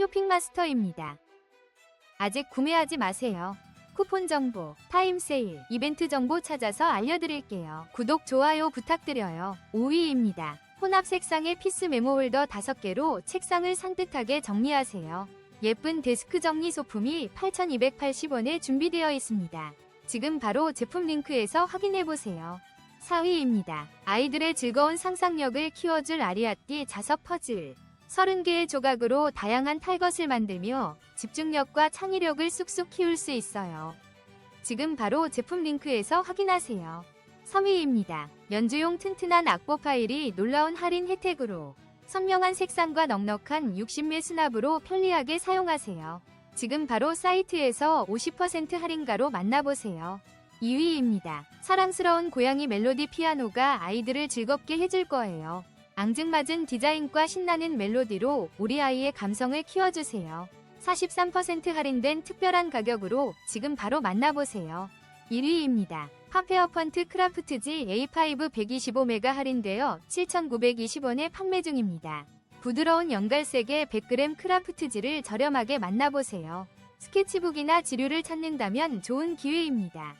쇼핑마스터입니다. 아직 구매하지 마세요. 쿠폰 정보, 타임 세일, 이벤트 정보 찾아서 알려드릴게요. 구독, 좋아요 부탁드려요. 5위입니다. 혼합 색상의 피스 메모 홀더 5개로 책상을 산뜻하게 정리하세요. 예쁜 데스크 정리 소품이 8,280원에 준비되어 있습니다. 지금 바로 제품 링크에서 확인해보세요. 4위입니다. 아이들의 즐거운 상상력을 키워줄 아리아띠 자석 퍼즐. 30개의 조각으로 다양한 탈것을 만들며 집중력과 창의력을 쑥쑥 키울 수 있어요. 지금 바로 제품 링크에서 확인하세요. 3위입니다. 연주용 튼튼한 악보 파일이 놀라운 할인 혜택으로 선명한 색상과 넉넉한 60매 수납으로 편리하게 사용하세요. 지금 바로 사이트에서 50% 할인가로 만나보세요. 2위입니다. 사랑스러운 고양이 멜로디 피아노가 아이들을 즐겁게 해줄 거예요. 앙증맞은 디자인과 신나는 멜로디로 우리 아이의 감성을 키워주세요. 43% 할인된 특별한 가격으로 지금 바로 만나보세요. 1위입니다. 파페어 펀트 크라프트지 A5 125메가 할인되어 7,920원에 판매 중입니다. 부드러운 연갈색의 100g 크라프트지를 저렴하게 만나보세요. 스케치북이나 지류를 찾는다면 좋은 기회입니다.